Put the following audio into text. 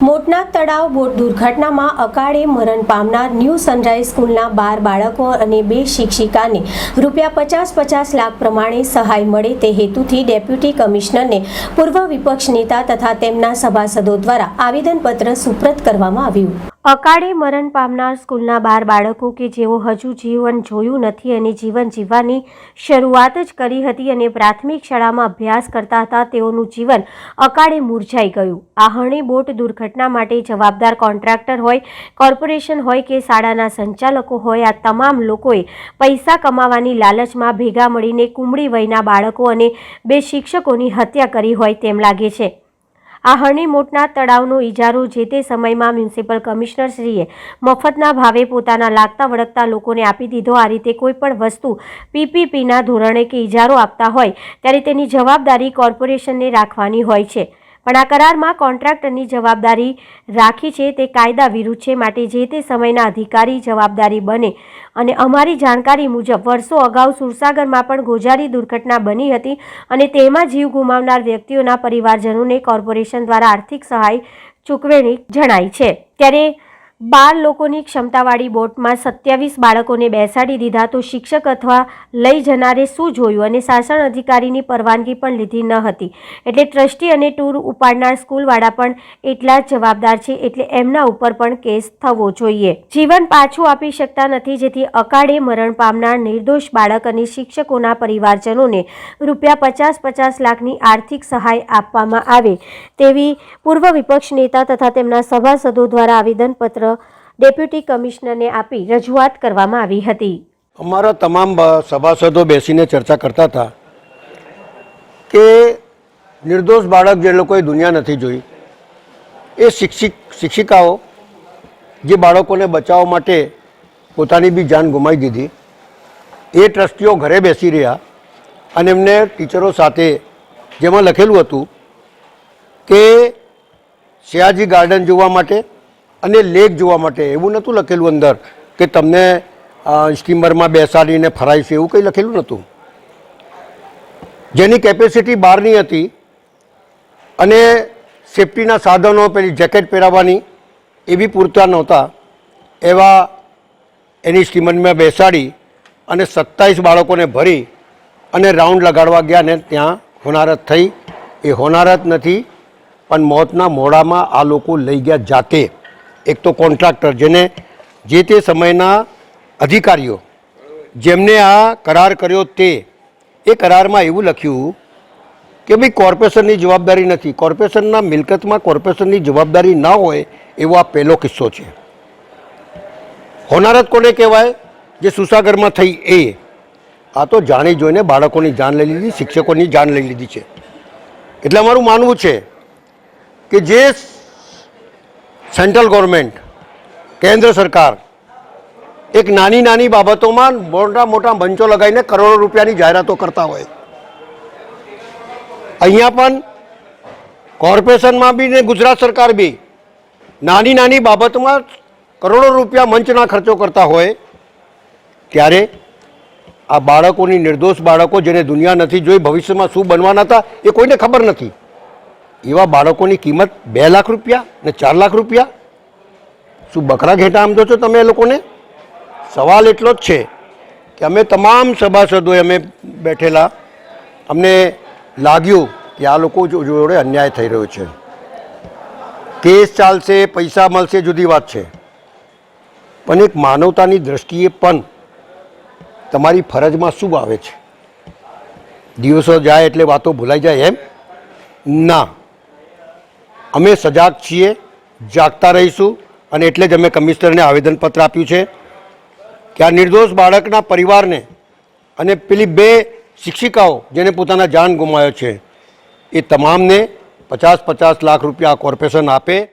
મોટનાગ તળાવ બોટ દુર્ઘટનામાં અકાળે મરણ પામનાર ન્યૂ સનરાઈઝ સ્કૂલના બાર બાળકો અને બે શિક્ષિકાને રૂપિયા પચાસ પચાસ લાખ પ્રમાણે સહાય મળે તે હેતુથી ડેપ્યુટી કમિશનરને પૂર્વ વિપક્ષ નેતા તથા તેમના સભાસદો દ્વારા આવેદનપત્ર સુપ્રત કરવામાં આવ્યું. અકાળે મરણ પામનાર સ્કૂલના બાર બાળકો કે જેઓ હજુ જીવન જોયું નથી અને જીવન જીવવાની શરૂઆત જ કરી હતી અને પ્રાથમિક શાળામાં અભ્યાસ કરતા હતા, તેઓનું જીવન અકાળે મૂરઝાઈ ગયું. આ હણી બોટ દુર્ઘટના માટે જવાબદાર કોન્ટ્રાક્ટર હોય, કોર્પોરેશન હોય કે શાળાના સંચાલકો હોય, આ તમામ લોકોએ પૈસા કમાવાની લાલચમાં ભેગા મળીને કુમળી વયના બાળકો અને બે શિક્ષકોની હત્યા કરી હોય તેમ લાગે છે. આ હણીમોટના તળાવનો ઇજારો જે તે સમયમાં મ્યુનિસિપલ કમિશનરશ્રીએ મફતના ભાવે પોતાના લાગતા વળગતા લોકોને આપી દીધો. આ રીતે કોઈ પણ વસ્તુ પીપીપીના ધોરણે કે ઇજારો આપતા હોય, ત્યારે તેની જવાબદારી કોર્પોરેશનને રાખવાની હોય છે. પણ આ કરારમાં કોન્ટ્રાક્ટરની જવાબદારી રાખી છે તે કાયદા વિરુદ્ધ છે માટે જે તે સમયના અધિકારી જવાબદારી બને. અને અમારી જાણકારી મુજબ, વર્ષો અગાઉ સુરસાગરમાં પણ ગોજારી દુર્ઘટના બની હતી અને તેમાં જીવ ગુમાવનાર વ્યક્તિઓના પરિવારજનોને કોર્પોરેશન દ્વારા આર્થિક સહાય ચૂકવેણી જણાઈ છે. ત્યારે બાર લોકોની ક્ષમતાવાળી બોટમાં સત્યાવીસ બાળકોને બેસાડી દીધા તો શિક્ષક અથવા લઈ જનારે શું જોયું? અને શાસન અધિકારીની પરવાનગી પણ લીધી ન હતી. એટલે ટ્રસ્ટી અને ટૂર ઉપાડનાર સ્કૂલવાળા પણ એટલા જ જવાબદાર છે એટલે એમના ઉપર પણ કેસ થવો જોઈએ. જીવન પાછું આપી શકતા નથી, જેથી અકાળે મરણ પામનાર નિર્દોષ બાળક અને શિક્ષકોના પરિવારજનોને રૂપિયા પચાસ પચાસ લાખની આર્થિક સહાય આપવામાં આવે તેવી પૂર્વ વિપક્ષ નેતા તથા તેમના સભાસદો દ્વારા આવેદનપત્ર ડેપ્યુટી કમિશનરને આપી રજૂઆત કરવામાં આવી હતી. અમારા તમામ સભાસદો બેસીને ચર્ચા કરતા હતા કે નિર્દોષ બાળક જે લોકોએ દુનિયા નથી જોઈ, એ શિક્ષિક, શિક્ષિકાઓ જે બાળકોને બચાવવા માટે પોતાની બી જાન ગુમાવી દીધી, એ ટ્રસ્ટીઓ ઘરે બેસી રહ્યા અને એમને ટીચરો સાથે જેમાં લખેલું હતું કે શિયાજી ગાર્ડન જોવા માટે અને લેક જોવા માટે. એવું નહોતું લખેલું અંદર કે તમને સ્ટીમરમાં બેસાડીને ફરાઈશું એવું કંઈ લખેલું નહોતું. જેની કેપેસિટી બહારની હતી અને સેફટીના સાધનો, પેલી જેકેટ પહેરાવવાની એ બી પૂરતા નહોતા. એવા એની સ્ટીમરમાં બેસાડી અને સત્તાવીસ બાળકોને ભરી અને રાઉન્ડ લગાડવા ગયા ને ત્યાં હોનારત થઈ. એ હોનારત નથી, પણ મોતના મોડામાં આ લોકો લઈ ગયા જાતે. એક તો કોન્ટ્રાક્ટર જેને જે તે સમયના અધિકારીઓ જેમને આ કરાર કર્યો તે, એ કરારમાં એવું લખ્યું કે ભાઈ કોર્પોરેશનની જવાબદારી નથી. કોર્પોરેશનના મિલકતમાં કોર્પોરેશનની જવાબદારી ના હોય એવો આ પહેલો કિસ્સો છે. હોનારત કોને કહેવાય? જે સુસાગરમાં થઈ એ. આ તો જાણી જોઈને બાળકોની જાન લઈ લીધી, શિક્ષકોની જાન લઈ લીધી છે. એટલે અમારું માનવું છે કે જે સેન્ટ્રલ ગવર્મેન્ટ, કેન્દ્ર સરકાર, એક નાની નાની બાબતોમાં મોટા મોટા મંચો લગાવીને કરોડો રૂપિયાની જાહેરાતો કરતા હોય. અહીંયા પણ કોર્પોરેશનમાં બી ને ગુજરાત સરકાર બી નાની નાની બાબતમાં કરોડો રૂપિયા મંચના ખર્ચો કરતા હોય, ત્યારે આ બાળકોની નિર્દોષ બાળકો જેને દુનિયા નથી જોઈ, ભવિષ્યમાં શું બનવાના હતા, એ કોઈને ખબર નથી. એવા બાળકોની કિંમત બે લાખ રૂપિયા ને ચાર લાખ રૂપિયા? શું બકરા ઘેટા સમજો છો તમે એ લોકોને? સવાલ એટલો જ છે કે અમે તમામ સભાસદોએ અમે બેઠેલા, અમને લાગ્યું કે આ લોકો જોડે અન્યાય થઈ રહ્યો છે. કેસ ચાલશે, પૈસા મળશે જુદી વાત છે. પણ એક માનવતાની દ્રષ્ટિએ પણ તમારી ફરજમાં શું આવે છે? દિવસો જાય એટલે વાતો ભૂલાઈ જાય એમ? ના. અમે સજાગ છીએ, જાગતા રહીશું અને એટલે જ અમે કમિશનરને આવેદનપત્ર આપ્યું છે. કે આ નિર્દોષ બાળકના પરિવારને અને પેલી બે શિક્ષિકાઓ જેને પોતાના જાન ગુમાવ્યો છે, એ તમામને પચાસ પચાસ લાખ રૂપિયા કોર્પોરેશન આપે